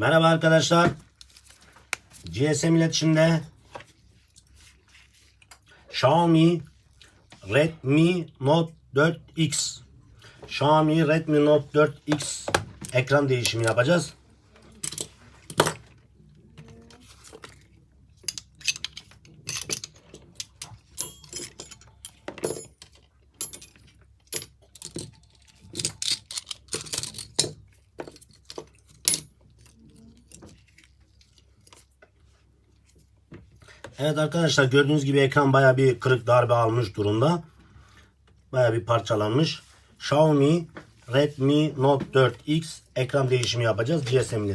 Merhaba arkadaşlar. GSM iletişimde Xiaomi Redmi Note 4X Xiaomi Redmi Note 4X ekran değişimi yapacağız. Evet arkadaşlar gördüğünüz gibi ekran baya bir kırık darbe almış durumda. Baya bir parçalanmış. Xiaomi Redmi Note 4X ekran değişimi yapacağız GSM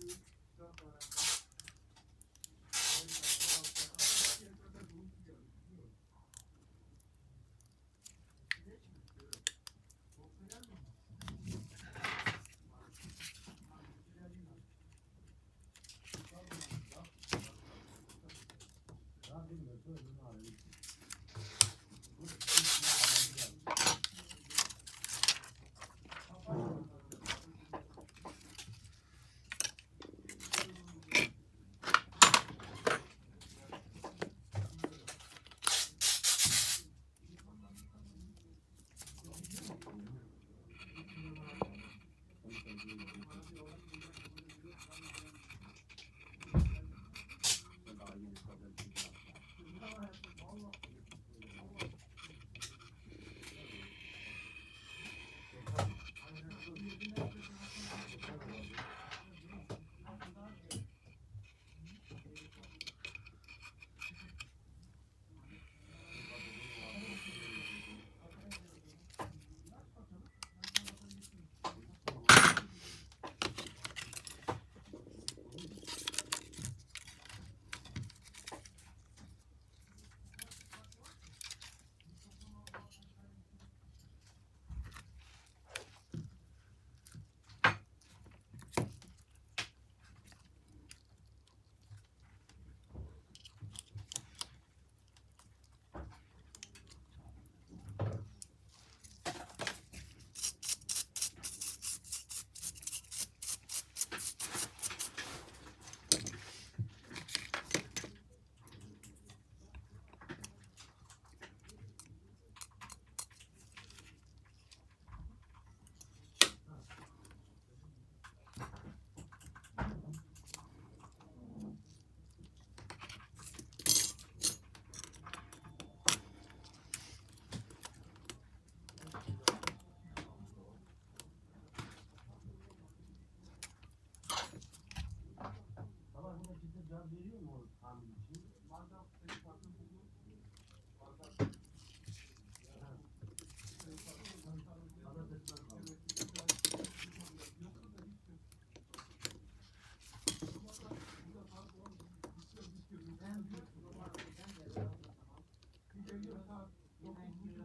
Mm-hmm.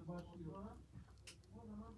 başlıyor. O zaman